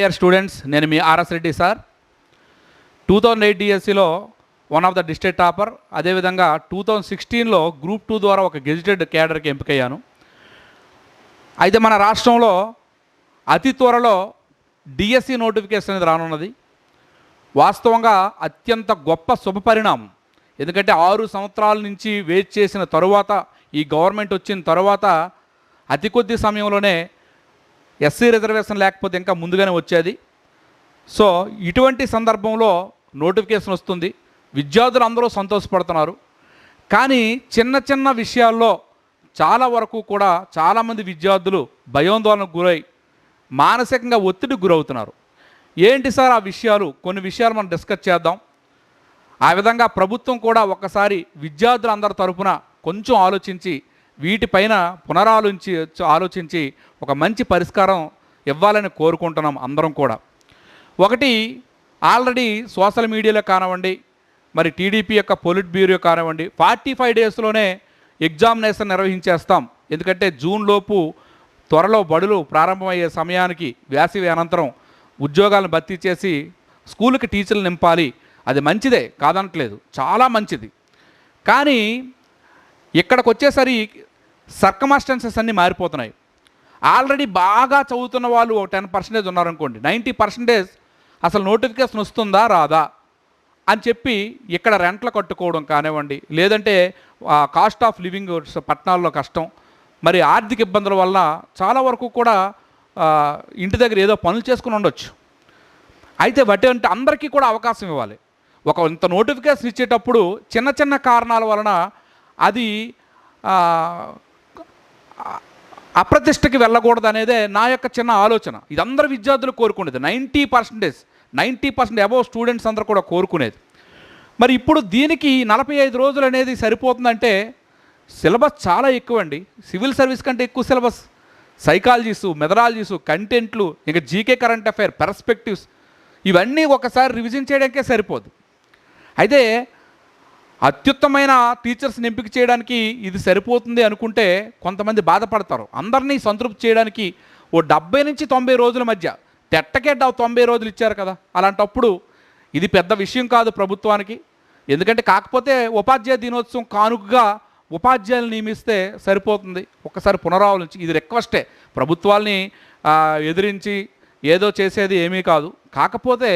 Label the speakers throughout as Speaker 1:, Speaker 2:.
Speaker 1: Year students నేను మీ RS Reddy sir. Two thousand eight డిఎస్సిలో one of the district topper అదేవిధంగా two thousand సిక్స్టీన్లో group two ద్వారా ఒక గెజిటెడ్ క్యాడర్కి ఎంపికయ్యాను. అయితే మన రాష్ట్రంలో అతి త్వరలో డిఎస్సి నోటిఫికేషన్ అనేది రానున్నది. వాస్తవంగా అత్యంత గొప్ప శుభ పరిణామం. ఎందుకంటే ఆరు సంవత్సరాల నుంచి వెయిట్ చేసిన తరువాత ఈ గవర్నమెంట్ వచ్చిన తర్వాత అతి కొద్ది సమయంలోనే ఎస్సీ రిజర్వేషన్ లేకపోతే ఇంకా ముందుగానే వచ్చేది. సో ఇటువంటి సందర్భంలో నోటిఫికేషన్ వస్తుంది. విద్యార్థులు అందరూ సంతోషపడుతున్నారు. కానీ చిన్న చిన్న విషయాల్లో చాలా వరకు కూడా చాలామంది విద్యార్థులు భయోందోళనకు గురై మానసికంగా ఒత్తిడి గురవుతున్నారు. ఏంటి సార్ ఆ విషయాలు? కొన్ని విషయాలు మనం డిస్కస్ చేద్దాం. ఆ విధంగా ప్రభుత్వం కూడా ఒక్కసారి విద్యార్థులందరి తరపున కొంచెం ఆలోచించి వీటిపైన పునరాలోచి ఆలోచించి ఒక మంచి పరిష్కారం ఇవ్వాలని కోరుకుంటున్నాం అందరం కూడా. ఒకటి ఆల్రెడీ సోషల్ మీడియాలో కానివ్వండి మరి టీడీపీ యొక్క పొలిట్ బ్యూరో కానివ్వండి ఫార్టీ ఫైవ్ డేస్లోనే ఎగ్జామినేషన్ నిర్వహించేస్తాం. ఎందుకంటే జూన్ లోపు త్వరలో బడులు ప్రారంభమయ్యే సమయానికి వేసవి అనంతరం ఉద్యోగాలను భర్తీ చేసి స్కూల్కి టీచర్లు నింపాలి. అది మంచిదే కాదనట్లేదు చాలా మంచిది. కానీ ఇక్కడికి వచ్చేసరి సర్కమాస్టెన్సెస్ అన్నీ మారిపోతున్నాయి. ఆల్రెడీ బాగా చదువుతున్న వాళ్ళు ఒక టెన్ పర్సెంటేజ్ ఉన్నారనుకోండి. నైంటీ పర్సెంటేజ్ అసలు నోటిఫికేషన్ వస్తుందా రాదా? అని చెప్పి ఇక్కడ రెంట్లు కట్టుకోవడం కానివ్వండి లేదంటే కాస్ట్ ఆఫ్ లివింగ్ పట్టణాల్లో కష్టం. మరి ఆర్థిక ఇబ్బందుల వల్ల చాలా వరకు కూడా ఇంటి దగ్గర ఏదో పనులు చేసుకుని ఉండొచ్చు. అయితే వాటి అంటే అందరికీ కూడా అవకాశం ఇవ్వాలి. ఒక ఇంత నోటిఫికేషన్ ఇచ్చేటప్పుడు చిన్న చిన్న కారణాల వలన అది అప్రతిష్టకి వెళ్ళకూడదు అనేదే నా యొక్క చిన్న ఆలోచన. ఇది అందరు విద్యార్థులు కోరుకునేది. Ninety percentage ninety percent above students అందరూ కూడా కోరుకునేది. మరి ఇప్పుడు దీనికి నలభై ఐదు రోజులు అనేది సరిపోతుందంటే సిలబస్ చాలా ఎక్కువ అండి సివిల్ సర్వీస్ కంటే ఎక్కువ సిలబస్. సైకాలజీసు మెథడాలజీసు కంటెంట్లు ఇంకా జీకే కరెంట్ అఫైర్ పెర్స్పెక్టివ్స్ ఇవన్నీ ఒకసారి రివిజన్ చేయడానికే సరిపోదు అయితే అత్యుత్తమైన టీచర్స్ని ఎంపిక చేయడానికి ఇది సరిపోతుంది అనుకుంటే కొంతమంది బాధపడతారు. అందరినీ సంతృప్తి చేయడానికి ఓ డెబ్బై నుంచి తొంభై రోజుల మధ్య తెట్టకే తొంభై రోజులు ఇచ్చారు కదా అలాంటప్పుడు ఇది పెద్ద విషయం కాదు ప్రభుత్వానికి. ఎందుకంటే కాకపోతే ఉపాధ్యాయ దినోత్సవం కానుకగా ఉపాధ్యాయులు నియమిస్తే సరిపోతుంది. ఒక్కసారి పునరావలించి ఇది రిక్వెస్టే ప్రభుత్వాల్ని ఎదిరించి ఏదో చేసేది ఏమీ కాదు. కాకపోతే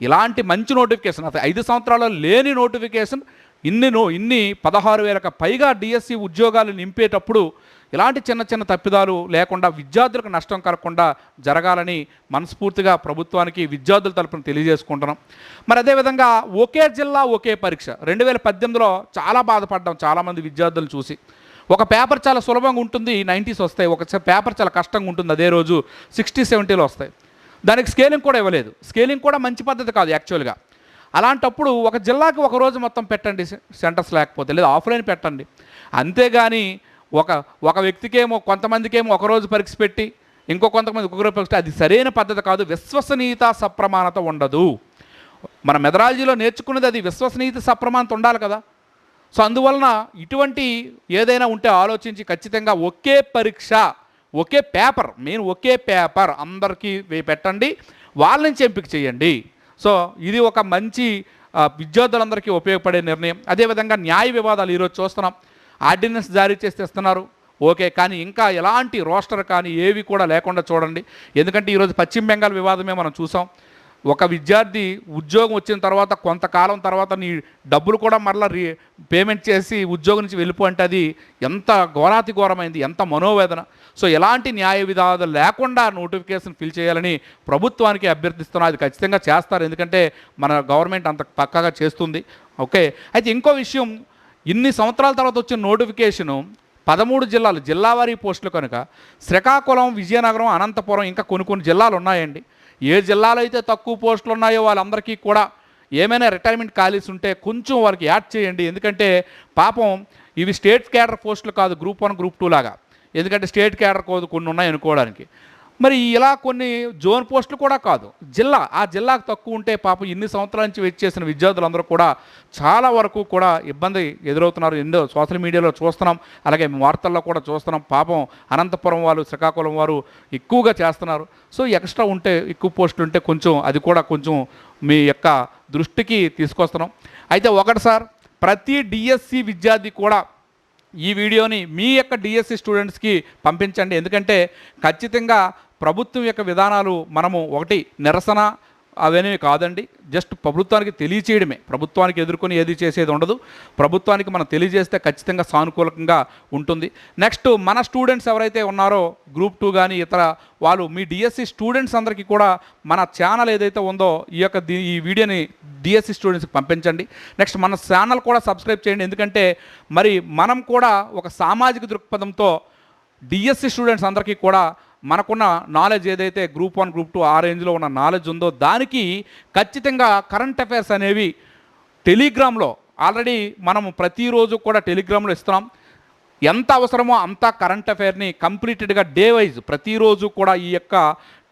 Speaker 1: ఇలాంటి మంచి నోటిఫికేషన్ అసలు ఐదు సంవత్సరాల్లో లేని నోటిఫికేషన్ ఇన్ని నో ఇన్ని పదహారు వేలకు పైగా డిఎస్సి ఉద్యోగాలు నింపేటప్పుడు ఇలాంటి చిన్న చిన్న తప్పిదాలు లేకుండా విద్యార్థులకు నష్టం కలగకుండా జరగాలని మనస్ఫూర్తిగా ప్రభుత్వానికి విద్యార్థుల తరపున తెలియజేసుకుంటున్నాం. మరి అదేవిధంగా ఒకే జిల్లా ఒకే పరీక్ష. రెండు వేల పద్దెనిమిదిలో చాలా బాధపడ్డాం చాలామంది విద్యార్థులను చూసి. ఒక పేపర్ చాలా సులభంగా ఉంటుంది నైంటీస్ వస్తాయి. ఒక పేపర్ చాలా కష్టంగా ఉంటుంది అదే రోజు సిక్స్టీ సెవెంటీలో వస్తాయి. దానికి స్కేలింగ్ కూడా ఇవ్వలేదు. స్కేలింగ్ కూడా మంచి పద్ధతి కాదు యాక్చువల్గా. అలాంటప్పుడు ఒక జిల్లాకు ఒక రోజు మొత్తం పెట్టండి సెంటర్స్ లేకపోతే లేదా ఆఫ్లైన్ పెట్టండి. అంతేగాని ఒక ఒక వ్యక్తికేమో కొంతమందికేమో ఒక రోజు పరీక్ష పెట్టి ఇంకో కొంతమంది ఒక్కొక్క రోజు పరీక్ష అది సరైన పద్ధతి కాదు. విశ్వసనీయత సప్రమాణత ఉండదు. మన మెథడాలజీలో నేర్చుకున్నది అది విశ్వసనీయత సప్రమాణత ఉండాలి కదా. సో అందువలన ఇటువంటి ఏదైనా ఉంటే ఆలోచించి ఖచ్చితంగా ఒకే పరీక్ష ఒకే పేపర్ మెయిన్ ఒకే పేపర్ అందరికీ పెట్టండి. వాళ్ళ నుంచి ఎంపిక చేయండి. సో ఇది ఒక మంచి విద్యార్థులందరికీ ఉపయోగపడే నిర్ణయం. అదేవిధంగా న్యాయ వివాదాలు ఈరోజు చూస్తున్నాం. ఆర్డినెన్స్ జారీ చేస్తే ఇస్తున్నారు ఓకే కానీ ఇంకా ఎలాంటి రోస్టర్ కానీ ఏవి కూడా లేకుండా చూడండి. ఎందుకంటే ఈరోజు పశ్చిమ బెంగాల్ వివాదమే మనం చూసాం. ఒక విద్యార్థి ఉద్యోగం వచ్చిన తర్వాత కొంతకాలం తర్వాత నీ డబ్బులు కూడా మరలా రీ పేమెంట్ చేసి ఉద్యోగం నుంచి వెళ్ళిపో అంటే అది ఎంత ఘోరాతి ఘోరమైంది ఎంత మనోవేదన. సో ఎలాంటి న్యాయ విధాలు లేకుండా నోటిఫికేషన్ ఫిల్ చేయాలని ప్రభుత్వానికి అభ్యర్థిస్తున్నా అది ఖచ్చితంగా చేస్తారు. ఎందుకంటే మన గవర్నమెంట్ అంత పక్కాగా చేస్తుంది. ఓకే అయితే ఇంకో విషయం ఇన్ని సంవత్సరాల తర్వాత వచ్చిన నోటిఫికేషను పదమూడు జిల్లాలు జిల్లావారీ పోస్టులు కనుక శ్రీకాకుళం విజయనగరం అనంతపురం ఇంకా కొన్ని కొన్ని జిల్లాలు ఉన్నాయండి. ఏ జిల్లాలో అయితే తక్కువ పోస్టులు ఉన్నాయో వాళ్ళందరికీ కూడా ఏమైనా రిటైర్మెంట్ ఖాళీస్ ఉంటే కొంచెం వారికి యాడ్ చేయండి. ఎందుకంటే పాపం ఇవి స్టేట్ క్యాడర్ పోస్టులు కాదు గ్రూప్ వన్ గ్రూప్ టూ లాగా. ఎందుకంటే స్టేట్ క్యాడర్ కొన్ని ఉన్నాయి అనుకోవడానికి. మరి ఇలా కొన్ని జోన్ పోస్టులు కూడా కాదు. జిల్లా ఆ జిల్లాకు తక్కువ ఉంటే పాపం ఇన్ని సంవత్సరాల నుంచి వెయిట్ చేసిన విద్యార్థులందరూ కూడా చాలా వరకు కూడా ఇబ్బంది ఎదురవుతున్నారు. ఎన్నో సోషల్ మీడియాలో చూస్తున్నాం అలాగే వార్తల్లో కూడా చూస్తున్నాం. పాపం అనంతపురం వాళ్ళు శ్రీకాకుళం వారు ఎక్కువగా చేస్తున్నారు. సో ఎక్స్ట్రా ఉంటే ఎక్కువ పోస్టులు ఉంటే కొంచెం అది కూడా కొంచెం మీ యొక్క దృష్టికి తీసుకొస్తున్నాం. అయితే ఒకటి సార్ ప్రతి డిఎస్సి విద్యార్థి కూడా ఈ వీడియోని మీ యొక్క డిఎస్సి స్టూడెంట్స్కి పంపించండి. ఎందుకంటే ఖచ్చితంగా ప్రభుత్వం యొక్క విధానాలు మనము ఒకటి నిరసన అవన్నీ కాదండి. జస్ట్ ప్రభుత్వానికి తెలియచేయడమే. ప్రభుత్వానికి ఎదుర్కొని ఏది చేసేది ఉండదు. ప్రభుత్వానికి మనం తెలియజేస్తే ఖచ్చితంగా సానుకూలంగా ఉంటుంది. నెక్స్ట్ మన స్టూడెంట్స్ ఎవరైతే ఉన్నారో గ్రూప్ టూ కానీ ఇతర వాళ్ళు మీ డిఎస్సి స్టూడెంట్స్ అందరికీ కూడా మన ఛానల్ ఏదైతే ఉందో ఈ యొక్క ఈ వీడియోని డిఎస్సి స్టూడెంట్స్కి పంపించండి. నెక్స్ట్ మన ఛానల్ కూడా సబ్స్క్రైబ్ చేయండి. ఎందుకంటే మరి మనం కూడా ఒక సామాజిక దృక్పథంతో డిఎస్సి స్టూడెంట్స్ అందరికీ కూడా మనకున్న నాలెడ్జ్ ఏదైతే గ్రూప్ వన్ గ్రూప్ టూ ఆ రేంజ్లో ఉన్న నాలెడ్జ్ ఉందో దానికి ఖచ్చితంగా కరెంట్ అఫైర్స్ అనేవి టెలిగ్రామ్లో ఆల్రెడీ మనము ప్రతిరోజు కూడా టెలిగ్రామ్లో ఇస్తున్నాం. ఎంత అవసరమో అంత కరెంట్ అఫైర్ని కంప్లీటెడ్గా డే వైజ్ ప్రతిరోజు కూడా ఈ యొక్క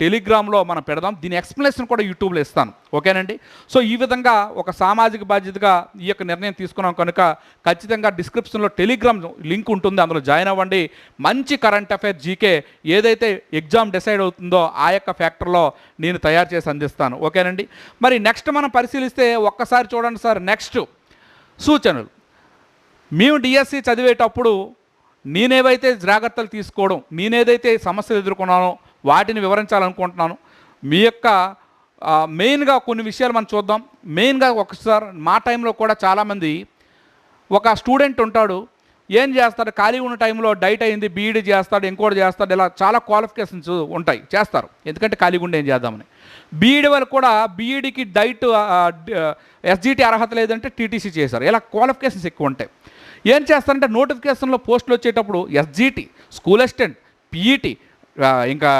Speaker 1: టెలిగ్రామ్లో మనం పెడదాం. దీని ఎక్స్ప్లెనేషన్ కూడా యూట్యూబ్లో ఇస్తాను. ఓకేనండి? సో ఈ విధంగా ఒక సామాజిక బాధ్యతగా ఈ యొక్క నిర్ణయం తీసుకున్నాం కనుక ఖచ్చితంగా డిస్క్రిప్షన్లో టెలిగ్రామ్ లింక్ ఉంటుంది. అందులో జాయిన్ అవ్వండి. మంచి కరెంట్ అఫైర్ జీకే ఏదైతే ఎగ్జామ్ డిసైడ్ అవుతుందో ఆ యొక్క ఫ్యాక్టర్లో నేను తయారు చేసి అందిస్తాను. ఓకేనండి? మరి నెక్స్ట్ మనం పరిశీలిస్తే ఒక్కసారి చూడండి సార్. నెక్స్ట్ సూచనలు. మేము డిఎస్సి చదివేటప్పుడు నేనేవైతే జాగ్రత్తలు తీసుకోవడం నేనేదైతే సమస్యలు ఎదుర్కొన్నానో వాటిని వివరించాలనుకుంటున్నాను. మీ యొక్క మెయిన్గా కొన్ని విషయాలు మనం చూద్దాం. మెయిన్గా ఒకసారి మా టైంలో కూడా చాలామంది ఒక స్టూడెంట్ ఉంటాడు. ఏం చేస్తాడు? ఖాళీ ఉన్న టైంలో డైట్ అయింది బీఈడి చేస్తాడు ఇంకోటి చేస్తాడు ఇలా చాలా క్వాలిఫికేషన్స్ ఉంటాయి చేస్తారు. ఎందుకంటే ఖాళీగా ఉండి ఏం చేద్దామని. బీఈడి వాళ్ళు కూడా బీఈడికి డైట్ ఎస్జిటి అర్హత లేదంటే టీటీసీ చేశారు. ఇలా క్వాలిఫికేషన్స్ ఎక్కువ ఉంటాయి. ఏం చేస్తారంటే నోటిఫికేషన్లో పోస్టులు వచ్చేటప్పుడు ఎస్జీటీ స్కూల్ అసిస్టెంట్ పీఈటీ ఇంకా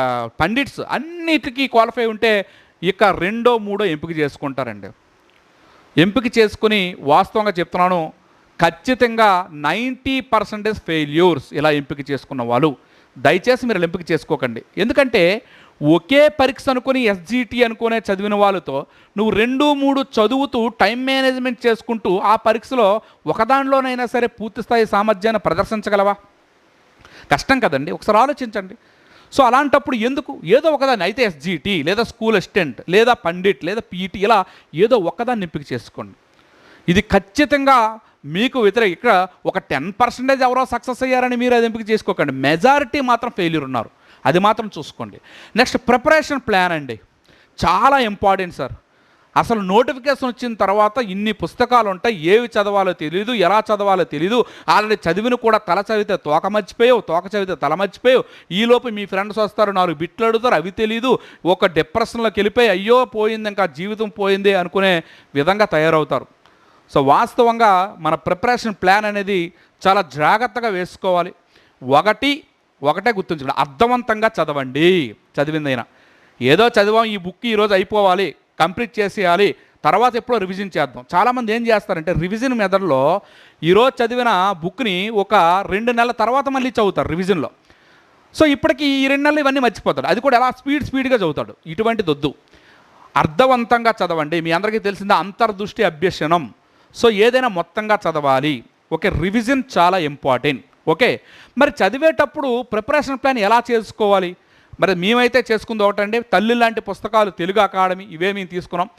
Speaker 1: పండిట్స్ అన్నిటికీ క్వాలిఫై ఉంటే ఇక రెండో మూడో ఎంపిక చేసుకుంటారండి. ఎంపిక చేసుకుని వాస్తవంగా చెప్తున్నాను ఖచ్చితంగా నైంటీ పర్సెంటేజ్ ఫెయిల్యూర్స్ ఇలా ఎంపిక చేసుకున్న వాళ్ళు. దయచేసి మీరు ఎంపిక చేసుకోకండి. ఎందుకంటే ఒకే పరీక్ష అనుకుని ఎస్జిటి అనుకునే చదివిన వాళ్ళతో నువ్వు రెండు మూడు చదువుతూ టైం మేనేజ్మెంట్ చేసుకుంటూ ఆ పరీక్షలో ఒకదానిలోనైనా సరే పూర్తిస్థాయి సామర్థ్యాన్ని ప్రదర్శించగలవా? కష్టం కదండి. ఒకసారి ఆలోచించండి. సో అలాంటప్పుడు ఎందుకు? ఏదో ఒకదాన్ని అయితే ఎస్జిటి లేదా స్కూల్ అసిస్టెంట్ లేదా పండిట్ లేదా పీఈటీ ఇలా ఏదో ఒకదాన్ని ఎంపిక చేసుకోండి. ఇది ఖచ్చితంగా మీకు వ్యతిరేక ఇక్కడ ఒక టెన్ పర్సెంటేజ్ ఎవరో సక్సెస్ అయ్యారని మీరు అది ఎంపిక చేసుకోకండి. మెజారిటీ మాత్రం ఫెయిల్యూర్ ఉన్నారు. అది మాత్రం చూసుకోండి. నెక్స్ట్ ప్రిపరేషన్ ప్లాన్ అండి. చాలా ఇంపార్టెంట్ సార్. అసలు నోటిఫికేషన్ వచ్చిన తర్వాత ఇన్ని పుస్తకాలు ఉంటాయి ఏవి చదవాలో తెలియదు ఎలా చదవాలో తెలియదు ఆల్రెడీ చదివిన కూడా తల చదివితే తోక మర్చిపోయావు తోక చదివితే తల మర్చిపోయావు. ఈలోపు మీ ఫ్రెండ్స్ వస్తారు నాలుగు బిట్లు అడుగుతారు అవి తెలియదు ఒక డిప్రెషన్లోకి వెళ్ళిపోయి అయ్యో పోయింది ఇంకా జీవితం పోయింది అనుకునే విధంగా తయారవుతారు. సో వాస్తవంగా మన ప్రిపరేషన్ ప్లాన్ అనేది చాలా జాగ్రత్తగా వేసుకోవాలి. ఒకటి ఒకటే గుర్తుంచుకోండి. అర్థవంతంగా చదవండి. చదివిందైనా. ఏదో చదివాం ఈ బుక్ ఈరోజు అయిపోవాలి కంప్లీట్ చేసేయాలి తర్వాత ఎప్పుడో రివిజన్ చేద్దాం. చాలామంది ఏం చేస్తారంటే రివిజన్ మెథడ్లో ఈరోజు చదివిన బుక్ని ఒక రెండు నెలల తర్వాత మళ్ళీ చదువుతారు రివిజన్లో. సో ఇప్పటికి ఈ రెండు నెలలు ఇవన్నీ మర్చిపోతాడు. అది కూడా ఎలా స్పీడ్ స్పీడ్గా చదువుతాడు. ఇటువంటిది వద్దు. అర్థవంతంగా చదవండి. మీ అందరికీ తెలిసిందే అంతర్దృష్టి అభ్యసనం. సో ఏదైనా మొత్తంగా చదవాలి. ఓకే రివిజన్ చాలా ఇంపార్టెంట్. ఓకే. మరి చదివేటప్పుడు ప్రిపరేషన్ ప్లాన్ ఎలా చేసుకోవాలి? మరి మేమైతే చేసుకుంది ఒకటండి తల్లి లాంటి పుస్తకాలు తెలుగు అకాడమీ ఇవే మేము తీసుకున్నాం.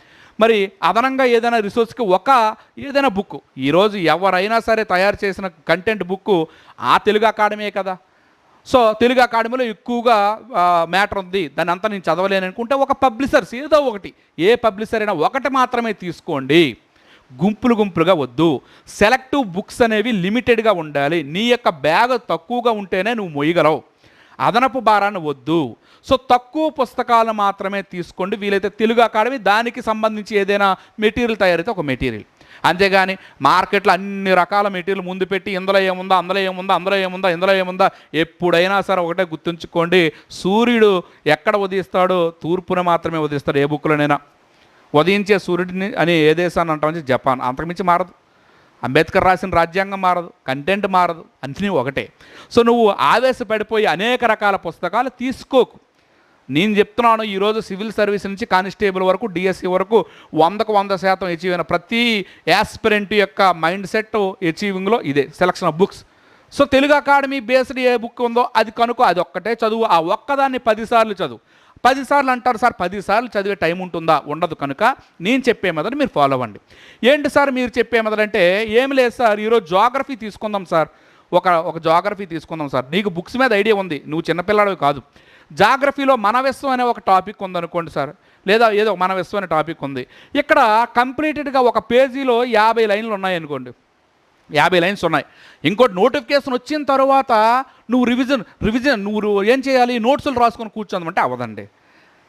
Speaker 1: మరి అదనంగా ఏదైనా రిసోర్స్కి ఒక ఏదైనా బుక్ ఈరోజు ఎవరైనా సరే తయారు చేసిన కంటెంట్ బుక్ ఆ తెలుగు అకాడమీయే కదా. సో తెలుగు అకాడమీలో ఎక్కువగా మ్యాటర్ ఉంది. దాన్ని అంతా నేను చదవలేను అనుకుంటే ఒక పబ్లిషర్స్ ఏదో ఒకటి ఏ పబ్లిషర్ అయినా ఒకటి మాత్రమే తీసుకోండి. గుంపులు గుంపులుగా వద్దు. సెలెక్టివ్ బుక్స్ అనేవి లిమిటెడ్గా ఉండాలి. నీ యొక్క బ్యాగ్ తక్కువగా ఉంటేనే నువ్వు మొయ్యగలవు. అదనపు భారాన్ని వద్దు. సో తక్కువ పుస్తకాలు మాత్రమే తీసుకోండి. వీలైతే తెలుగు అకాడమీ దానికి సంబంధించి ఏదైనా మెటీరియల్ తయారైతే ఒక మెటీరియల్. అంతేగాని మార్కెట్లో అన్ని రకాల మెటీరియల్ ముందు పెట్టి ఇందులో ఏముందా అందులో ఏముందా అందులో ఏముందా ఇందులో ఏముందా ఎప్పుడైనా సరే ఒకటే గుర్తుంచుకోండి. సూర్యుడు ఎక్కడ ఉదయిస్తాడో తూర్పున మాత్రమే ఉదయిస్తాడు ఏ బుక్లోనైనా ఉదయించే సూర్యుడిని అని ఏ దేశాన్ని అంటామని జపాన్. అంతకుమించి మారదు. అంబేద్కర్ రాసిన రాజ్యాంగం మారదు. కంటెంట్ మారదు. అన్నీ ఒకటే. సో నువ్వు ఆవేశపడిపోయి అనేక రకాల పుస్తకాలు తీసుకోకు. నేను చెప్తున్నాను ఈరోజు సివిల్ సర్వీస్ నుంచి కానిస్టేబుల్ వరకు డిఎస్సి వరకు వందకు వంద శాతం అచీవ్ అయిన ప్రతి యాస్పిరెంట్ యొక్క మైండ్ సెట్ అచీవింగ్లో ఇదే selection of books. So Telugu academy based A book ఉందో అది కనుక అది ఒక్కటే చదువు. ఆ ఒక్కదాన్ని పదిసార్లు చదువు. పదిసార్లు అంటారు సార్ పదిసార్లు చదివే టైం ఉంటుందా? ఉండదు కనుక నేను చెప్పే మొదలు మీరు ఫాలో అవ్వండి. ఏంటి సార్ మీరు చెప్పే మొదలు అంటే లేదు సార్ ఈరోజు జాగ్రఫీ తీసుకుందాం సార్. ఒక ఒక జాగ్రఫీ తీసుకుందాం సార్. నీకు బుక్స్ మీద ఐడియా ఉంది నువ్వు చిన్నపిల్లాడివి కాదు. జాగ్రఫీలో మనవిశ్వం అనే ఒక టాపిక్ ఉందనుకోండి సార్. లేదా ఏదో మనవిశ్వం అనే టాపిక్ ఉంది. ఇక్కడ కంప్లీటెడ్గా ఒక పేజీలో యాభై లైన్లు ఉన్నాయనుకోండి. యాభై లైన్స్ ఉన్నాయి. ఇంకోటి నోటిఫికేషన్ వచ్చిన తర్వాత నువ్వు రివిజన్ రివిజన్ నువ్వు ఏం చేయాలి? నోట్సులు రాసుకొని కూర్చోమంటే అవ్వదండి.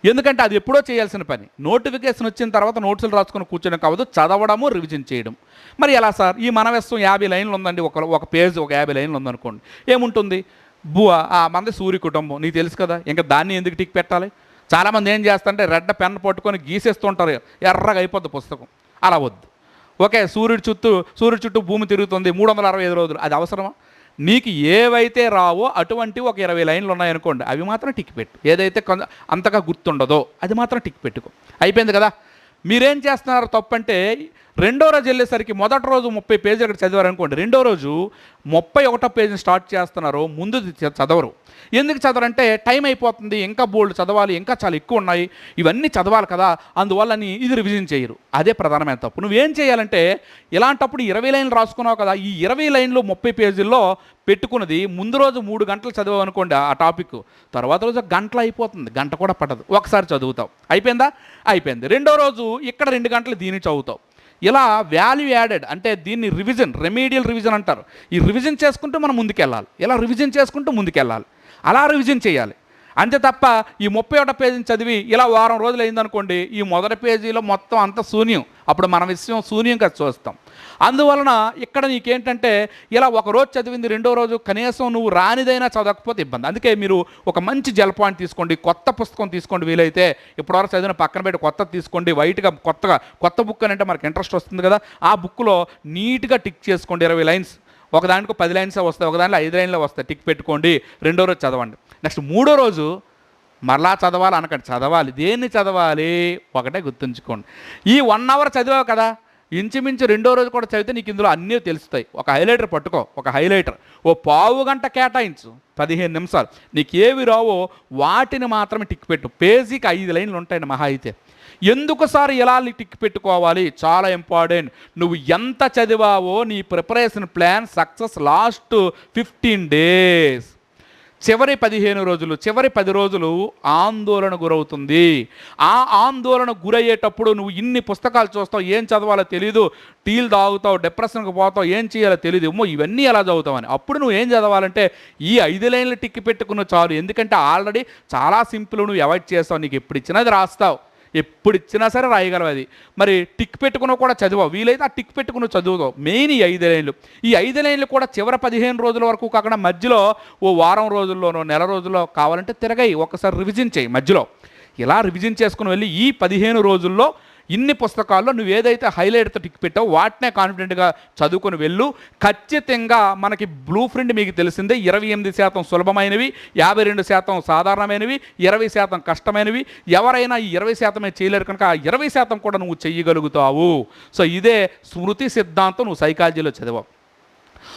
Speaker 1: ఎందుకంటే అది ఎప్పుడో చేయాల్సిన పని. నోటిఫికేషన్ వచ్చిన తర్వాత నోట్సులు రాసుకొని కూర్చోడం కావద్దు చదవడము రివిజన్ చేయడం. మరి ఎలా సార్? ఈ మనవెస్తం యాభై లైన్లు ఉందండి. ఒక ఒక పేజ్ ఒక యాభై లైన్లు ఉందనుకోండి. ఏముంటుంది? బువ ఆ మంది సూర్య కుటుంబం. నీకు తెలుసు కదా ఇంకా దాన్ని ఎందుకు టిక్ పెట్టాలి? చాలామంది ఏం చేస్తారంటే రెడ్డ పెన్ పట్టుకొని గీసేస్తుంటారు ఎర్రగా అయిపోద్ది పుస్తకం. అలా వద్దు. ఓకే సూర్యుడి చుట్టూ సూర్యుడి చుట్టూ భూమి తిరుగుతుంది మూడు వందల అరవై ఐదు రోజులు. అది అవసరమా? నీకు ఏవైతే రావో అటువంటి ఒక ఇరవై లైన్లు ఉన్నాయనుకోండి అవి మాత్రం టిక్ పెట్టు. ఏదైతే కొంత అంతగా గుర్తుండదో అది మాత్రం టిక్ పెట్టుకో. అయిపోయింది కదా? మీరేం చేస్తున్నారు తప్పంటే రెండో రోజు వెళ్ళేసరికి మొదటి రోజు ముప్పై పేజీలు అక్కడ చదివారనుకోండి రెండో రోజు ముప్పై ఒకటో పేజీని స్టార్ట్ చేస్తున్నారు ముందు చదవరు. ఎందుకు చదవరంటే టైం అయిపోతుంది ఇంకా బోల్డ్ చదవాలి ఇంకా చాలా ఎక్కువ ఉన్నాయి ఇవన్నీ చదవాలి కదా అందువల్ల నీ ఇది రివిజన్ చేయరు. అదే ప్రధానమైన తప్పు. నువ్వేం చేయాలంటే ఇలాంటప్పుడు ఇరవై లైన్లు రాసుకున్నావు కదా ఈ ఇరవై లైన్లు ముప్పై పేజీల్లో పెట్టుకున్నది ముందు రోజు మూడు గంటలు చదివావు అనుకోండి ఆ టాపిక్ తర్వాత రోజు గంటలు అయిపోతుంది గంట కూడా పట్టదు. ఒకసారి చదువుతావు. అయిపోయిందా? అయిపోయింది. రెండో రోజు ఇక్కడ రెండు గంటలు దీన్ని చదువుతావు. ఇలా వాల్యూ యాడెడ్ అంటే దీన్ని రివిజన్ రెమీడియల్ రివిజన్ అంటారు. ఈ రివిజన్ చేసుకుంటూ మనం ముందుకెళ్ళాలి. ఇలా రివిజన్ చేసుకుంటూ ముందుకెళ్ళాలి. అలా రివిజన్ చేయాలి. అంతే తప్ప ఈ ముప్పై ఒకటో పేజీని చదివి ఇలా వారం రోజులు అయిందనుకోండి ఈ మొదటి పేజీలో మొత్తం అంత శూన్యం. అప్పుడు మన విషయం శూన్యంగా చూస్తాం. అందువలన ఇక్కడ నీకేంటంటే ఇలా ఒక రోజు చదివింది రెండో రోజు కనీసం నువ్వు రానిదైనా చదవకపోతే ఇబ్బంది. అందుకే మీరు ఒక మంచి జల్ పాయింట్ తీసుకోండి కొత్త పుస్తకం తీసుకోండి వీలైతే. ఇప్పటివరకు చదివిన పక్కన పెట్టి కొత్త తీసుకోండి వైట్గా కొత్తగా కొత్త బుక్ అని అంటే మనకు ఇంట్రెస్ట్ వస్తుంది కదా. ఆ బుక్లో నీట్గా టిక్ చేసుకోండి ఇరవై లైన్స్ ఒక దాంట్లో పది లైన్స్ వస్తాయి ఒక దాంట్లో ఐదు లైన్లో వస్తాయి. టిక్ పెట్టుకోండి రెండో రోజు చదవండి. నెక్స్ట్ మూడో రోజు మరలా చదవాలి అనకండి. చదవాలి దేన్ని చదవాలి? ఒకటే గుర్తుంచుకోండి. ఈ వన్ అవర్ చదివావు కదా ఇంచుమించు రెండో రోజు కూడా చదివితే నీకు ఇందులో అన్నీ తెలుస్తాయి. ఒక హైలైటర్ పట్టుకో ఒక హైలైటర్ ఓ పావు గంట కేటాయించు పదిహేను నిమిషాలు. నీకు ఏవి రావో వాటిని మాత్రమే టిక్ పెట్టు. పేజీకి ఐదు లైన్లు ఉంటాయి మహా అయితే. ఎందుకు సార్ ఎలా టిక్ పెట్టుకోవాలి? చాలా ఇంపార్టెంట్ నువ్వు ఎంత చదివావో నీ preparation plan success last fifteen days చివరి పదిహేను రోజులు చివరి పది రోజులు ఆందోళన గురవుతుంది. ఆ ఆందోళన గురయ్యేటప్పుడు నువ్వు ఇన్ని పుస్తకాలు చూస్తావు ఏం చదవాలో తెలీదు టీలు తాగుతావు డిప్రెషన్కి పోతావు ఏం చేయాలో తెలియదు ఏమో ఇవన్నీ ఎలా చదువుతావని. అప్పుడు నువ్వు ఏం చదవాలంటే ఈ ఐదు లైన్లు టిక్కి పెట్టుకున్న చాలు. ఎందుకంటే ఆల్రెడీ చాలా సింపుల్ నువ్వు అవాయిడ్ చేస్తావు నీకు ఎప్పుడు ఇచ్చినది రాస్తావు. ఎప్పుడు ఇచ్చినా సరే రాయగలవు అది. మరి టిక్ పెట్టుకున్న కూడా చదువు వీలైతే ఆ టిక్ పెట్టుకుని చదువుతావు. మెయిన్ ఈ ఐదు లైన్లు. ఈ ఐదు లైన్లు కూడా చివరి పదిహేను రోజుల వరకు కాకుండా మధ్యలో ఓ వారం రోజుల్లోనో నెల రోజుల్లో కావాలంటే తిరగాయి. ఒకసారి రివిజన్ చేయి మధ్యలో. ఇలా రివిజన్ చేసుకుని వెళ్ళి ఈ పదిహేను రోజుల్లో ఇన్ని పుస్తకాల్లో నువ్వు ఏదైతే హైలైట్తో టిక్ పెట్టావు వాటినే కాన్ఫిడెంట్గా చదువుకొని వెళ్ళు. ఖచ్చితంగా మనకి బ్లూ ప్రింట్ మీకు తెలిసిందే. ఇరవై ఎనిమిది శాతం సులభమైనవి యాభై రెండు శాతం సాధారణమైనవి ఇరవై శాతం కష్టమైనవి. ఎవరైనా ఈ ఇరవై శాతమే చేయలేరు కనుక ఆ ఇరవై శాతం కూడా నువ్వు చెయ్యగలుగుతావు. సో ఇదే స్మృతి సిద్ధాంతం నువ్వు సైకాలజీలో చదివావు.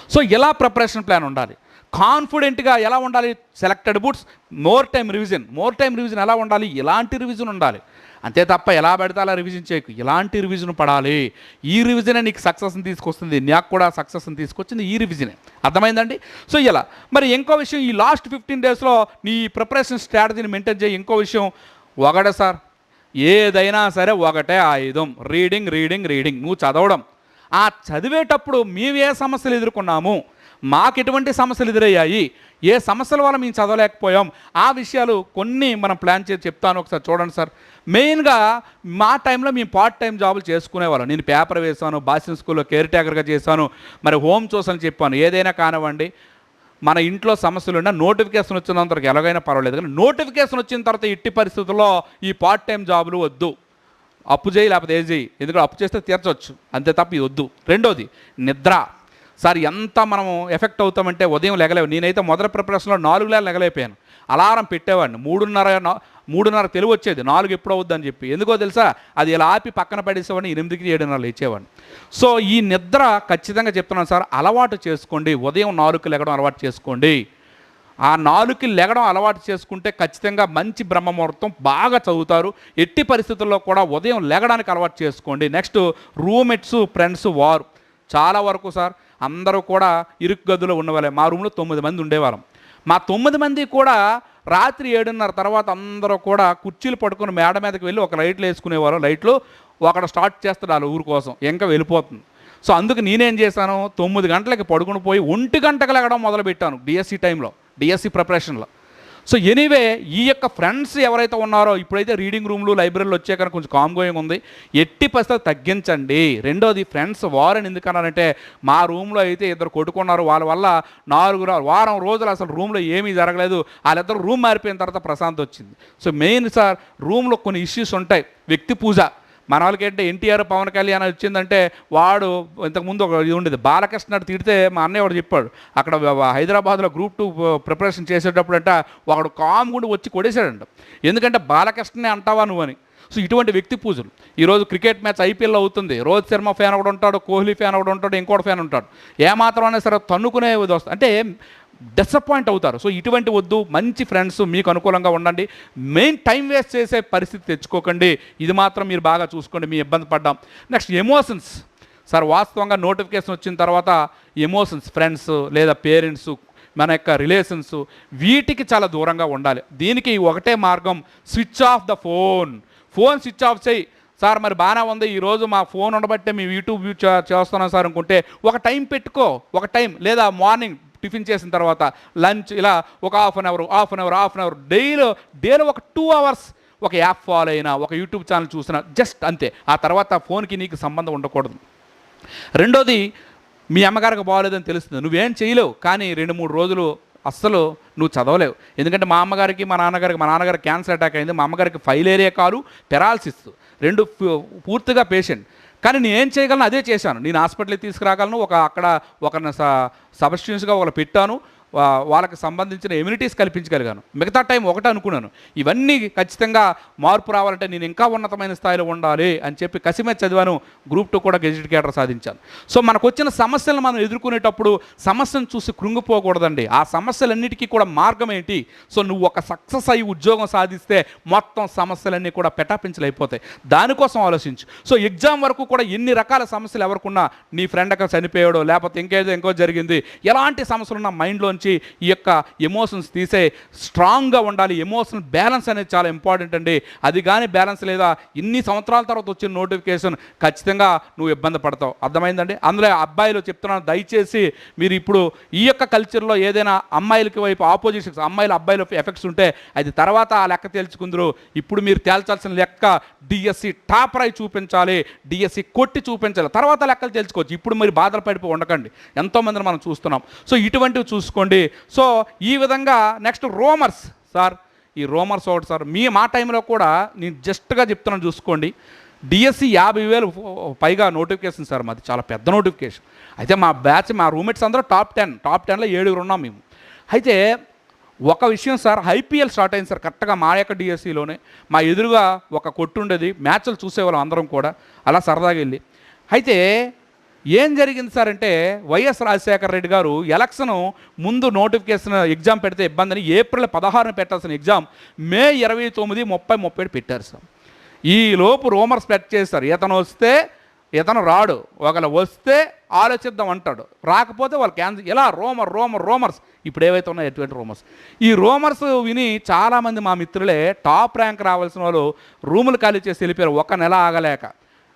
Speaker 1: సో ఎలా ప్రిపరేషన్ ప్లాన్ ఉండాలి. కాన్ఫిడెంట్గా ఎలా ఉండాలి? Selected books more time revision. More time revision ఎలా ఉండాలి? ఎలాంటి రివిజన్ ఉండాలి. అంతే తప్ప ఎలా పెడితే అలా రివిజన్ చేయకు. ఇలాంటి రివిజన్ పడాలి? ఈ రివిజనే నీకు సక్సెస్ని తీసుకొస్తుంది. నాకు కూడా సక్సెస్ని తీసుకొచ్చింది ఈ రివిజనే అర్థమైందండి? సో ఇలా. మరి ఇంకో విషయం ఈ లాస్ట్ ఫిఫ్టీన్ డేస్లో నీ ప్రిపరేషన్ స్ట్రాటజీని మెయింటైన్ చేయి. ఇంకో విషయం ఒకటే సార్. ఏదైనా సరే ఒకటే ఆయుధం. రీడింగ్ రీడింగ్ రీడింగ్ నువ్వు చదవడం. ఆ చదివేటప్పుడు మేము ఏ సమస్యలు ఎదుర్కొన్నాము? మాకు ఎటువంటి సమస్యలు ఎదురయ్యాయి? ఏ సమస్యల వల్ల మేము చదవలేకపోయాం? ఆ విషయాలు కొన్ని మనం ప్లాన్ చేసి చెప్తాను ఒకసారి చూడండి సార్. మెయిన్గా మా టైంలో మేము పార్ట్ టైం జాబులు చేసుకునేవాళ్ళం. నేను పేపర్ వేశాను బాసిన్ స్కూల్లో కేర్ టేకర్గా చేశాను మరి హోమ్ చూసని చెప్పాను. ఏదైనా కానివ్వండి మన ఇంట్లో సమస్యలు ఉన్నా నోటిఫికేషన్ వచ్చినంత వరకు ఎలాగైనా పర్వాలేదు. కానీ నోటిఫికేషన్ వచ్చిన తర్వాత ఇట్టి పరిస్థితుల్లో ఈ పార్ట్ టైం జాబులు వద్దు. అప్పు చేయి లేకపోతే ఏ చేయి. ఎందుకంటే అప్పు చేస్తే తీర్చవచ్చు. అంతే తప్ప ఇది వద్దు. రెండోది నిద్ర. సార్ ఎంత మనము ఎఫెక్ట్ అవుతామంటే ఉదయం లెగలేవు. నేనైతే మొదటి ప్రిపరేషన్లో నాలుగు వేల లెగలేకపోయాను. అలారం పెట్టేవాడిని. మూడున్నర మూడున్నర తెలివి వచ్చేది. నాలుగు ఎప్పుడు అవుద్దని చెప్పి. ఎందుకో తెలుసా? అది ఇలా ఆపి పక్కన పడేసేవాడిని ఎనిమిదికి ఏడున్నర లేచేవాడిని. సో ఈ నిద్ర ఖచ్చితంగా చెప్తున్నాను సార్ అలవాటు చేసుకోండి. ఉదయం నాలుగు లెగడం అలవాటు చేసుకోండి. ఆ నాలుగుకి లెగడం అలవాటు చేసుకుంటే ఖచ్చితంగా మంచి బ్రహ్మముహూర్తం బాగా చదువుతారు. ఎట్టి పరిస్థితుల్లో కూడా ఉదయం లెగడానికి అలవాటు చేసుకోండి. నెక్స్ట్ రూమ్మేట్స్ ఫ్రెండ్స్ వారు. చాలా వరకు సార్ అందరూ కూడా ఇరుకు గదిలో ఉన్నవాళ్ళే మా రూమ్లో తొమ్మిది మంది ఉండేవాళ్ళం. మా తొమ్మిది మంది కూడా రాత్రి ఏడున్నర తర్వాత అందరూ కూడా కుర్చీలు పట్టుకుని మేడ మీదకి వెళ్ళి ఒక లైట్లు వేసుకునేవారు. లైట్లు ఒకడు స్టార్ట్ చేస్తాడు వాళ్ళ ఊరు కోసం. ఇంకా వెళ్ళిపోతుంది. సో అందుకు నేనేం చేశాను? తొమ్మిది గంటలకి పడుకుని పోయి ఒంటి గంటకు లెగడం మొదలుపెట్టాను. డిఎస్సి టైంలో. డిఎస్సి ప్రిపరేషన్లో. సో ఎనీవే ఈ యొక్క ఫ్రెండ్స్ ఎవరైతే ఉన్నారో ఇప్పుడైతే రీడింగ్ రూమ్లు లైబ్రరీలు వచ్చే కనుక కొంచెం కామ్ గోయింగ్ ఉంది. ఎట్టి పరిస్థితి తగ్గించండి. రెండోది ఫ్రెండ్స్ వారని ఎందుకన్నారంటే మా రూమ్లో అయితే ఇద్దరు కొట్టుకున్నారు. వాళ్ళ వల్ల నాలుగు వారం రోజులు అసలు రూమ్లో ఏమీ జరగలేదు. వాళ్ళిద్దరు రూమ్ మారిపోయిన తర్వాత ప్రశాంత్ వచ్చింది. సో మెయిన్ సార్ రూమ్లో కొన్ని ఇష్యూస్ ఉంటాయి. వ్యక్తి పూజ. మన వాళ్ళకి ఏంటంటే ఎన్టీఆర్ పవన్ కళ్యాణ్ వచ్చిందంటే వాడు ఇంతకుముందు ఒక ఇది ఉండేది. బాలకృష్ణ తిడితే మా అన్నయ్య వాడు చెప్పాడు అక్కడ హైదరాబాద్లో గ్రూప్ టూ ప్రిపరేషన్ చేసేటప్పుడు అంట ఒకడు కామ్ కూడా వచ్చి కొడేశాడంట. ఎందుకంటే బాలకృష్ణనే అంటావా నువ్వు అని సో ఇటువంటి వ్యక్తి పూజలు. ఈరోజు క్రికెట్ మ్యాచ్ ఐపీఎల్ అవుతుంది. రోహిత్ శర్మ ఫ్యాన్ ఒకడు ఉంటాడు కోహ్లీ ఫ్యాన్ ఒకడు ఉంటాడు ఇంకోటి ఫ్యాన్ ఉంటాడు. ఏమాత్రం అయినా సరే తన్నుకునే వస్తుంది అంటే డిసప్పాయింట్ అవుతారు. సో ఇటువంటి వద్దు మంచి ఫ్రెండ్స్ మీకు అనుకూలంగా ఉండండి. మెయిన్ టైం వేస్ట్ చేసే పరిస్థితి తెచ్చుకోకండి. ఇది మాత్రం మీరు బాగా చూసుకోండి మీ ఇబ్బంది పడ్డాం. నెక్స్ట్ ఎమోషన్స్ సార్ వాస్తవంగా నోటిఫికేషన్ వచ్చిన తర్వాత ఎమోషన్స్ ఫ్రెండ్స్ లేదా పేరెంట్స్ మన యొక్క రిలేషన్స్ వీటికి చాలా దూరంగా ఉండాలి. దీనికి ఒకటే మార్గం switch off the phone phone switch off చేయి. సార్ మరి బాగానే ఉంది. ఈరోజు మా ఫోన్ ఉండబట్టే మేము యూట్యూబ్ వ్యూ చేస్తున్నాం సార్ అనుకుంటే ఒక టైం పెట్టుకో. ఒక టైం లేదా మార్నింగ్ టిఫిన్ చేసిన తర్వాత లంచ్ ఇలా ఒక half an hour half an hour half an hour daily daily ఒక టూ అవర్స్ ఒక యాప్ ఫాలో అయినా ఒక యూట్యూబ్ ఛానల్ చూసినా జస్ట్ అంతే. ఆ తర్వాత ఫోన్కి నీకు సంబంధం ఉండకూడదు. రెండోది మీ అమ్మగారికి బాగోలేదని తెలుస్తుంది. నువ్వేం చేయలేవు. కానీ రెండు మూడు రోజులు అస్సలు నువ్వు చదవలేవు. ఎందుకంటే మా అమ్మగారికి మా నాన్నగారికి మా నాన్నగారికి క్యాన్సర్ అటాక్ అయింది. మా అమ్మగారికి ఫైలేరియా కాలు పెరాలసిస్ రెండు పూర్తిగా పేషెంట్. కానీ నేను ఏం చేయగలను? అదే చేశాను. నేను హాస్పిటల్కి తీసుకురాగలను. ఒక అక్కడ ఒక సబ్స్టిట్యూన్స్గా ఒకరు పెట్టాను. వాళ్ళకి సంబంధించిన ఎమ్యూనిటీస్ కల్పించగలిగాను. మిగతా టైం ఒకటే అనుకున్నాను. ఇవన్నీ ఖచ్చితంగా మార్పు రావాలంటే నేను ఇంకా ఉన్నతమైన స్థాయిలో ఉండాలి అని చెప్పి కసిమే చదివాను గ్రూప్ టూ కూడా గెజిట్ కేటర్ సాధించాను. సో మనకు వచ్చిన సమస్యలను మనం ఎదుర్కొనేటప్పుడు సమస్యను చూసి కృంగిపోకూడదండి. ఆ సమస్యలన్నిటికీ కూడా మార్గం ఏంటి? సో నువ్వు ఒక సక్సెస్ అయ్యి ఉద్యోగం సాధిస్తే మొత్తం సమస్యలన్నీ కూడా పెటాపించలు అయిపోతాయి దానికోసం ఆలోచించు. సో ఎగ్జామ్ వరకు కూడా ఎన్ని రకాల సమస్యలు ఎవరికున్నా నీ ఫ్రెండ్ అక్కడ చనిపోయాడో లేకపోతే ఇంకేదో ఇంకో జరిగింది ఎలాంటి సమస్యలు ఉన్న మైండ్లోంచి ఈ యొక్క ఎమోషన్స్ తీసే స్ట్రాంగ్గా ఉండాలి. ఎమోషనల్ బ్యాలెన్స్ అనేది చాలా ఇంపార్టెంట్ అండి. అది కానీ బ్యాలెన్స్ లేదా ఇన్ని సంవత్సరాల తర్వాత వచ్చిన నోటిఫికేషన్ ఖచ్చితంగా నువ్వు ఇబ్బంది పడతావు. అర్థమైందండి? అందులో అబ్బాయిలు చెప్తున్నాను దయచేసి మీరు ఇప్పుడు ఈ యొక్క కల్చర్లో ఏదైనా అమ్మాయిలకి వైపు ఆపోజిషన్స్ అమ్మాయిలు అబ్బాయిల ఎఫెక్ట్స్ ఉంటే అది తర్వాత ఆ లెక్క తేల్చుకుందరు. ఇప్పుడు మీరు తేల్చాల్సిన లెక్క డిఎస్సి టాపర్ అయి చూపించాలి. డిఎస్సి కొట్టి చూపించాలి. తర్వాత లెక్కలు తెలుసుకోవచ్చు ఇప్పుడు మీరు బాధలు పడిపోయి ఉండకండి. ఎంతోమందిని మనం చూస్తున్నాం. సో ఇటువంటివి చూసుకోండి. సో ఈ విధంగా నెక్స్ట్ రోమర్స్ సార్ ఈ రోమర్స్ ఒకటి సార్ మీ మా టైంలో కూడా నేను జస్ట్గా చెప్తున్నాను చూసుకోండి. డిఎస్సి యాభై వేలు పైగా నోటిఫికేషన్ సార్ మాది చాలా పెద్ద నోటిఫికేషన్ అయితే మా బ్యాచ్ మా రూమ్మేట్స్ అందరూ టాప్ టెన్ టాప్ టెన్లో ఏడుగురు ఉన్నాం మేము. అయితే ఒక విషయం సార్ ఐపీఎల్ స్టార్ట్ అయింది సార్ కరెక్ట్గా మా యొక్క డిఎస్సిలోనే మా ఎదురుగా ఒక కొట్టు ఉండేది. మ్యాచ్లు చూసేవాళ్ళం అందరం కూడా. అలా సరదాగా వెళ్ళి. అయితే ఏం జరిగింది సార్ అంటే వైఎస్ రాజశేఖర రెడ్డి గారు ఎలక్షన్ ముందు నోటిఫికేషన్ ఎగ్జామ్ పెడితే ఇబ్బందని ఏప్రిల్ పదహారున పెట్టాల్సిన ఎగ్జామ్ మే ఇరవై తొమ్మిది ముప్పై ముప్పై పెట్టారు సార్. ఈ లోపు రోమర్ స్ప్రెడ్ చేస్తారు ఇతను వస్తే ఇతను రాడు. ఒకవేళ వస్తే ఆలోచిద్దాం అంటాడు. రాకపోతే వాళ్ళు క్యాన్సిల్ ఇలా రోమర్ రోమర్ రోమర్స్. ఇప్పుడు ఏవైతే ఉన్నాయో ఎటువంటి రోమర్స్? ఈ రోమర్స్ విని చాలామంది మా మిత్రులే టాప్ ర్యాంక్ రావాల్సిన వాళ్ళు రూములు ఖాళీ చేసి వెళ్ళిపోయారు. ఒక నెల ఆగలేక.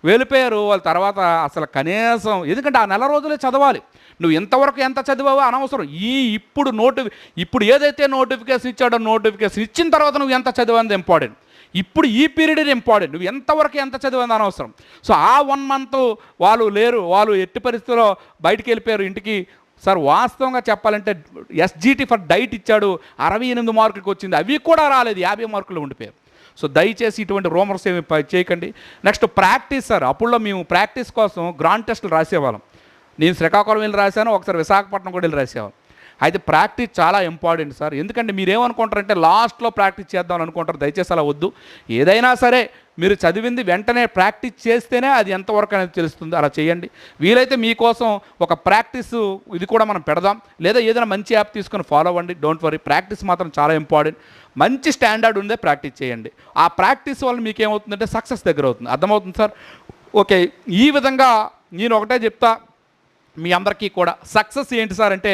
Speaker 1: వెళ్ళిపోయారు వాళ్ళ తర్వాత అసలు కనీసం ఎందుకంటే ఆ నెల రోజులే చదవాలి. నువ్వు ఎంతవరకు ఎంత చదివావో అనవసరం. ఈ ఇప్పుడు నోటి ఇప్పుడు ఏదైతే నోటిఫికేషన్ ఇచ్చాడో నోటిఫికేషన్ ఇచ్చిన తర్వాత నువ్వు ఎంత చదివంది ఇంపార్టెంట్. ఇప్పుడు ఈ పీరియడ్ ఇంపార్టెంట్. నువ్వు ఎంతవరకు ఎంత చదివాను అనవసరం. సో ఆ వన్ మంత్ వాళ్ళు లేరు. వాళ్ళు ఎట్టి పరిస్థితుల్లో బయటికి వెళ్ళిపోయారు. ఇంటికి సార్ వాస్తవంగా చెప్పాలంటే ఎస్జీటీ ఫర్ డైట్ ఇచ్చాడు. అరవై ఎనిమిది మార్కులకు వచ్చింది. అవి కూడా రాలేదు. యాభై మార్కులు ఉండిపోయారు. సో దయచేసి ఇటువంటి రూమర్స్ ఏమి చేయకండి. నెక్స్ట్ ప్రాక్టీస్ సార్ అప్పుడులో మేము ప్రాక్టీస్ కోసం గ్రాండ్ టెస్టులు రాసేవాళ్ళం. నేను శ్రీకాకుళం వెళ్ళి రాశాను ఒకసారి విశాఖపట్నం కూడా వెళ్ళి రాసేవాళ్ళం. అయితే ప్రాక్టీస్ చాలా ఇంపార్టెంట్ సార్. ఎందుకంటే మీరు ఏమనుకుంటారంటే లాస్ట్లో ప్రాక్టీస్ చేద్దాం అనుకుంటారు దయచేసి అలా వద్దు. ఏదైనా సరే మీరు చదివింది వెంటనే ప్రాక్టీస్ చేస్తేనే అది ఎంతవరకు అనేది తెలుస్తుంది అలా చేయండి. వీలైతే మీకోసం ఒక ప్రాక్టీస్ ఇది కూడా మనం పెడదాం. లేదా ఏదైనా మంచి యాప్ తీసుకొని ఫాలో అవ్వండి డోంట్ వరీ. ప్రాక్టీస్ మాత్రం చాలా ఇంపార్టెంట్. మంచి స్టాండర్డ్ ఉందే ప్రాక్టీస్ చేయండి. ఆ ప్రాక్టీస్ వల్ల మీకు ఏమవుతుందంటే సక్సెస్ దగ్గర అవుతుంది అర్థమవుతుంది సార్? ఓకే ఈ విధంగా నేను ఒకటే చెప్తా. మీ అందరికీ కూడా సక్సెస్ ఏంటి సార్ అంటే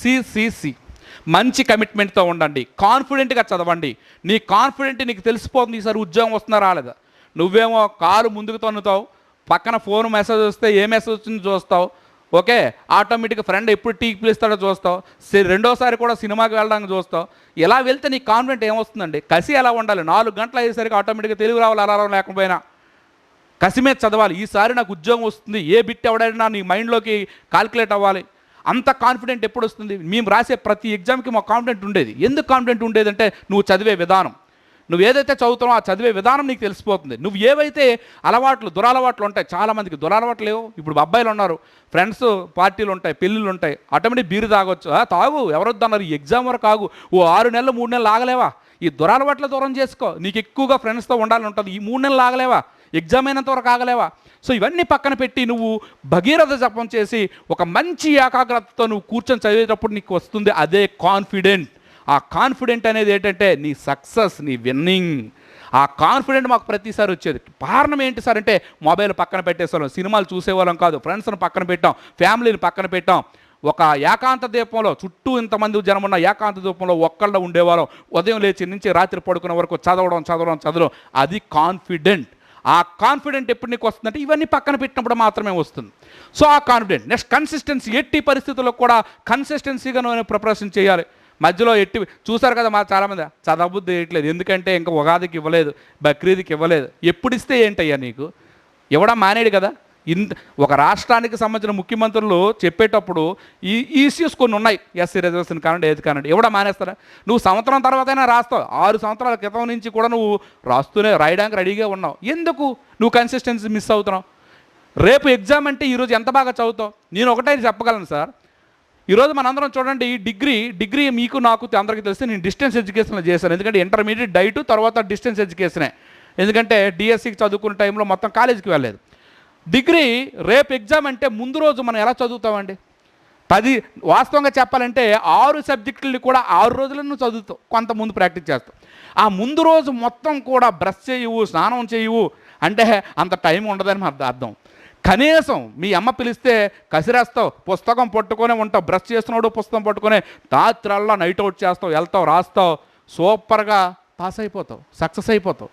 Speaker 1: సిసిసి మంచి కమిట్మెంట్తో ఉండండి. కాన్ఫిడెంట్గా చదవండి. నీ కాన్ఫిడెంట్ నీకు తెలిసిపోతుంది ఈసారి ఉద్యోగం వస్తుందా రాలేదా? నువ్వేమో కారు ముందుకు తన్నుతావు పక్కన ఫోన్ మెసేజ్ వస్తే ఏ మెసేజ్ వచ్చిందో చూస్తావు ఓకే ఆటోమేటిక్గా ఫ్రెండ్ ఎప్పుడు టీకి పిలుస్తాడో చూస్తావు రెండోసారి కూడా సినిమాకి వెళ్ళడానికి చూస్తావు ఇలా వెళ్తే నీ కాన్ఫిడెంట్ ఏమొస్తుందండి? కసి ఎలా ఉండాలి? నాలుగు గంటలు అయ్యేసరికి ఆటోమేటిక్గా తెలుగు రావాలి అలారం లేకపోయినా. కసిమే చదవాలి. ఈసారి నాకు ఉద్యోగం వస్తుంది. ఏ బిట్ ఎవడైనా నీ మైండ్లోకి కాల్కులేట్ అవ్వాలి. అంత కాన్ఫిడెంట్ ఎప్పుడు వస్తుంది మేము రాసే ప్రతి ఎగ్జామ్కి మాకు కాన్ఫిడెంట్ ఉండేది. ఎందుకు కాన్ఫిడెంట్ ఉండేదంటే నువ్వు చదివే విధానం. నువ్వు ఏదైతే చదువుతావో ఆ చదివే విధానం నీకు తెలిసిపోతుంది. నువ్వు ఏవైతే అలవాట్లు దురలవాట్లు ఉంటాయి చాలామందికి దురలవాట్లు లేవు. ఇప్పుడు అబ్బాయిలు ఉన్నారు ఫ్రెండ్స్ పార్టీలు ఉంటాయి పెళ్ళిళ్ళు ఉంటాయి ఆటోమేటిక్ బీరు తాగొచ్చు. ఆ, తాగు ఎవరొద్దన్నారు ఈ ఎగ్జామ్ వరకు ఆగు. ఓ ఆరు నెలలు మూడు నెలలు ఆగలేవా? ఈ దురలవాట్ల దూరం చేసుకో. నీకు ఎక్కువగా ఫ్రెండ్స్తో ఉండాలని ఉంటుంది. ఈ మూడు నెలలు ఆగలేవా? ఎగ్జామ్ అయినంత వరకు ఆగలేవా? సో ఇవన్నీ పక్కన పెట్టి నువ్వు భగీరథ జపం చేసి ఒక మంచి ఏకాగ్రతతో నువ్వు కూర్చొని చదివేటప్పుడు నీకు వస్తుంది అదే కాన్ఫిడెంట్. ఆ కాన్ఫిడెంట్ అనేది ఏంటంటే నీ సక్సెస్ నీ విన్నింగ్. ఆ కాన్ఫిడెంట్ మాకు ప్రతిసారి వచ్చేది. కారణం ఏంటి సార్ అంటే మొబైల్ పక్కన పెట్టేసేవాళ్ళం సినిమాలు చూసేవాళ్ళం కాదు. ఫ్రెండ్స్ని పక్కన పెట్టాం ఫ్యామిలీని పక్కన పెట్టాం. ఒక ఏకాంత దీపంలో చుట్టూ ఇంతమంది జనం ఉన్న ఏకాంత దీపంలో ఒక్కళ్ళ ఉండేవాళ్ళం. ఉదయం లేచి నుంచి రాత్రి పడుకునే వరకు చదవడం చదవడం చదవడం. అది కాన్ఫిడెంట్. ఆ కాన్ఫిడెంట్ ఎప్పుడు నీకు వస్తుందంటే ఇవన్నీ పక్కన పెట్టినప్పుడు మాత్రమే వస్తుంది. సో ఆ కాన్ఫిడెంట్. నెక్స్ట్ కన్సిస్టెన్సీ ఎట్టి పరిస్థితుల్లో కూడా కన్సిస్టెన్సీగా నువ్వు ప్రిపరేషన్ చేయాలి. మధ్యలో ఎట్టి చూసారు కదా మా చాలామంది చదవబుద్ధి ఇవ్వట్లేదు ఎందుకంటే ఇంకా ఉగాదికి ఇవ్వలేదు బక్రీద్కి ఇవ్వలేదు ఎప్పుడు ఇస్తే ఏంటయ్యా నీకు? ఇవ్వడం మానేడు కదా. ఇంత ఒక రాష్ట్రానికి సంబంధించిన ముఖ్యమంత్రులు చెప్పేటప్పుడు ఈ ఇష్యూస్ కొన్ని ఉన్నాయి. ఎస్సీ రిజర్వేషన్ కానండి ఏది కానండి ఇవ్వడం మానేస్తారా? నువ్వు సంవత్సరం తర్వాతైనా రాస్తావు. ఆరు సంవత్సరాల క్రితం నుంచి కూడా నువ్వు రాస్తూనే రాయడానికి రెడీగా ఉన్నావు. ఎందుకు నువ్వు కన్సిస్టెన్సీ మిస్ అవుతున్నావు? రేపు ఎగ్జామ్ అంటే ఈరోజు ఎంత బాగా చదువుతావు? నేను ఒకటే చెప్పగలను సార్. ఈరోజు మనందరం చూడండి డిగ్రీ డిగ్రీ మీకు నాకు అందరికీ తెలిస్తే నేను డిస్టెన్స్ ఎడ్యుకేషన్లో చేశాను. ఎందుకంటే ఇంటర్మీడియట్ డైట్ తర్వాత డిస్టెన్స్ ఎడ్యుకేషనే. ఎందుకంటే డిఎస్సికి చదువుకునే టైంలో మొత్తం కాలేజీకి వెళ్ళలేదు. డిగ్రీ రేపు ఎగ్జామ్ అంటే ముందు రోజు మనం ఎలా చదువుతామండి? పది వాస్తవంగా చెప్పాలంటే ఆరు సబ్జెక్టులని కూడా ఆరు రోజులను నువ్వు చదువుతావు కొంత ముందు ప్రాక్టీస్ చేస్తావు ఆ ముందు రోజు మొత్తం కూడా బ్రష్ చేయవు స్నానం చేయవు. అంటే అంత టైం ఉండదని అర్థం. కనీసం మీ అమ్మ పిలిస్తే కసిరేస్తావు పుస్తకం పట్టుకొని ఉంటావు బ్రష్ చేస్తున్నాడు పుస్తకం పట్టుకొని రాత్రల్లా నైట్ అవుట్ చేస్తావు వెళ్తావు రాస్తావు సూపర్గా పాస్ అయిపోతావు సక్సెస్ అయిపోతావు.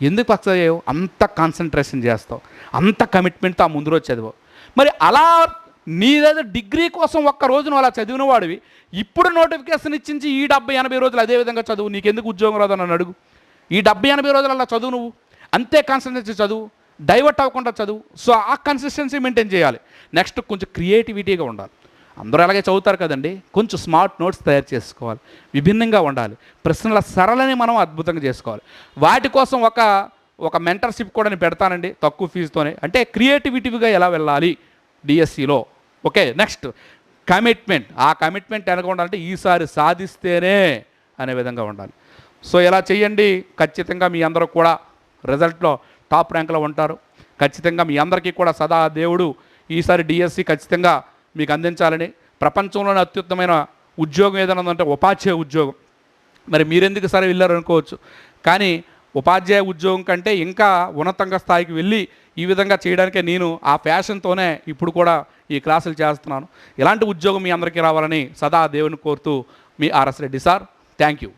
Speaker 1: ఎందుకు సక్సెస్ అయ్యావు? అంత కాన్సన్ట్రేషన్ చేస్తావు అంత కమిట్మెంట్తో ఆ ముందు రోజు చదివావు. మరి అలా నీదేదో డిగ్రీ కోసం ఒక్క రోజు నువ్వు అలా చదివిన వాడివి ఇప్పుడు నోటిఫికేషన్ ఇచ్చించి ఈ డెబ్బై ఎనభై రోజులు అదే విధంగా చదువు నీకెందుకు ఉద్యోగం రాదని నన్ను అడుగు. ఈ డెబ్బై ఎనభై రోజులు అలా చదువు నువ్వు అంతే కాన్సన్ట్రేషన్ చదువు. డైవర్ట్ అవ్వకుండా చదువు. సో ఆ కన్సిస్టెన్సీ మెయింటైన్ చేయాలి. నెక్స్ట్ కొంచెం క్రియేటివిటీగా ఉండాలి. అందరూ అలాగే చదువుతారు కదండి. కొంచెం స్మార్ట్ నోట్స్ తయారు చేసుకోవాలి. విభిన్నంగా ఉండాలి. ప్రశ్నల సరళని మనం అద్భుతంగా చేసుకోవాలి. వాటి కోసం ఒక ఒక మెంటర్షిప్ కూడా నేను పెడతానండి తక్కువ ఫీజుతోనే అంటే క్రియేటివిటీగా ఎలా వెళ్ళాలి డిఎస్సిలో ఓకే నెక్స్ట్ కమిట్మెంట్ ఆ కమిట్మెంట్ ఎలా ఉండాలంటే ఈసారి సాధిస్తేనే అనే విధంగా ఉండాలి. సో ఇలా చేయండి? ఖచ్చితంగా మీ అందరూ కూడా రిజల్ట్లో టాప్ ర్యాంక్లో ఉంటారు. ఖచ్చితంగా మీ అందరికీ కూడా సదా దేవుడు ఈసారి డిఎస్సి ఖచ్చితంగా మీకు అందించాలని. ప్రపంచంలోనే అత్యుత్తమైన ఉద్యోగం ఏదైనా ఉందంటే ఉపాధ్యాయ ఉద్యోగం. మరి మీరెందుకు సరే వెళ్ళారు అనుకోవచ్చు. కానీ ఉపాధ్యాయ ఉద్యోగం కంటే ఇంకా ఉన్నతంగా స్థాయికి వెళ్ళి ఈ విధంగా చేయడానికే నేను ఆ ఫ్యాషన్తోనే ఇప్పుడు కూడా ఈ క్లాసులు చేస్తున్నాను. ఇలాంటి ఉద్యోగం మీ అందరికీ రావాలని సదా దేవుని కోరుతూ మీ RS Reddy sir thank you